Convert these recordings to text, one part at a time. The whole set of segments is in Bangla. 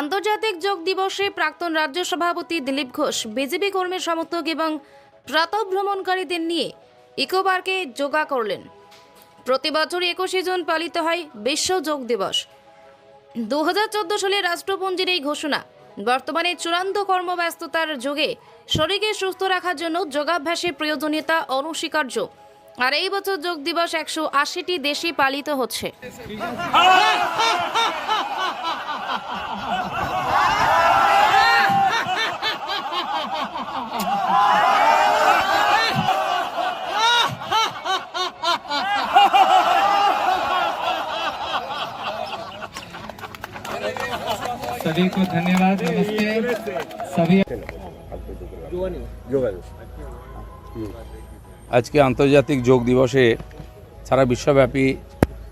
আন্তর্জাতিক যোগ দিবসে প্রাক্তন রাজ্য সভাপতি দিলীপ ঘোষ, বিজেপি কর্মী সমর্থক এবং প্রাতঃভ্রমণকারীদের নিয়ে ইকো পার্কে যোগা করলেন। প্রতি বছর একুশে জুন পালিত হয় বিশ্ব যোগ দিবস। দু হাজার চোদ্দ সালে রাষ্ট্রপুঞ্জের এই ঘোষণা, বর্তমানে চূড়ান্ত কর্মব্যস্ততার যুগে শরীরকে সুস্থ রাখার জন্য যোগাভ্যাসের প্রয়োজনীয়তা অনস্বীকার্য। আর এই বছর যোগ দিবস একশো আশিটি দেশে পালিত হচ্ছে। सभी को धन्यवाद नमस्ते सभी আজকে আন্তর্জাতিক যোগ দিবসে সারা বিশ্বব্যাপী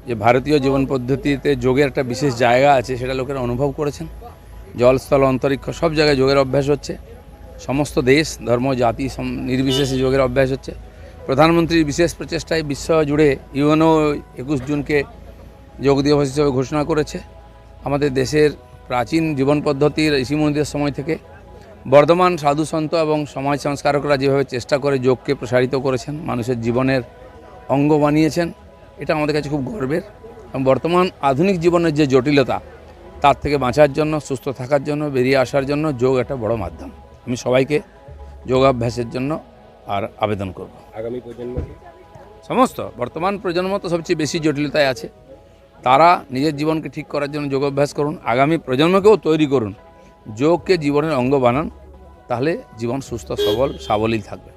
যে ভারতীয় জীবন পদ্ধতিতে যোগের একটা বিশেষ জায়গা আছে সেটা লোকেরা অনুভব করেছেন জলস্থল অন্তরিক্ষ সব জায়গায় যোগের অভ্যাস হচ্ছে সমস্ত দেশ ধর্ম জাতি সম- নির্বিশেষে যোগের অভ্যাস হচ্ছে প্রধানমন্ত্রীর বিশেষ প্রচেষ্টায় বিশ্ব জুড়ে ইউএনও একুশ জুনকে যোগ দিবস হিসেবে ঘোষণা করেছে আমাদের দেশের প্রাচীন জীবন পদ্ধতির ঋষিমুনিদের সময় থেকে বর্ধমান সাধু সন্ত এবং সমাজ সংস্কারকরা যেভাবে চেষ্টা করে যোগকে প্রসারিত করেছেন মানুষের জীবনের অঙ্গ বানিয়েছেন এটা আমাদের কাছে খুব গর্বের। এবং বর্তমান আধুনিক জীবনের যে জটিলতা তার থেকে বাঁচার জন্য সুস্থ থাকার জন্য বেরিয়ে আসার জন্য যোগ একটা বড় মাধ্যম। আমি সবাইকে যোগাভ্যাসের জন্য আর আবেদন করব। আগামী প্রজন্মকে? সমস্ত বর্তমান প্রজন্ম তো সবচেয়ে বেশি জটিলতায় আছে। তারা নিজের জীবনকে ঠিক করার জন্য যোগাভ্যাস করুন, আগামী প্রজন্মকেও তৈরি করুন। যোগকে জীবনের অঙ্গ বানান, তাহলে জীবন সুস্থ, সবল, সাবলীল থাকবে।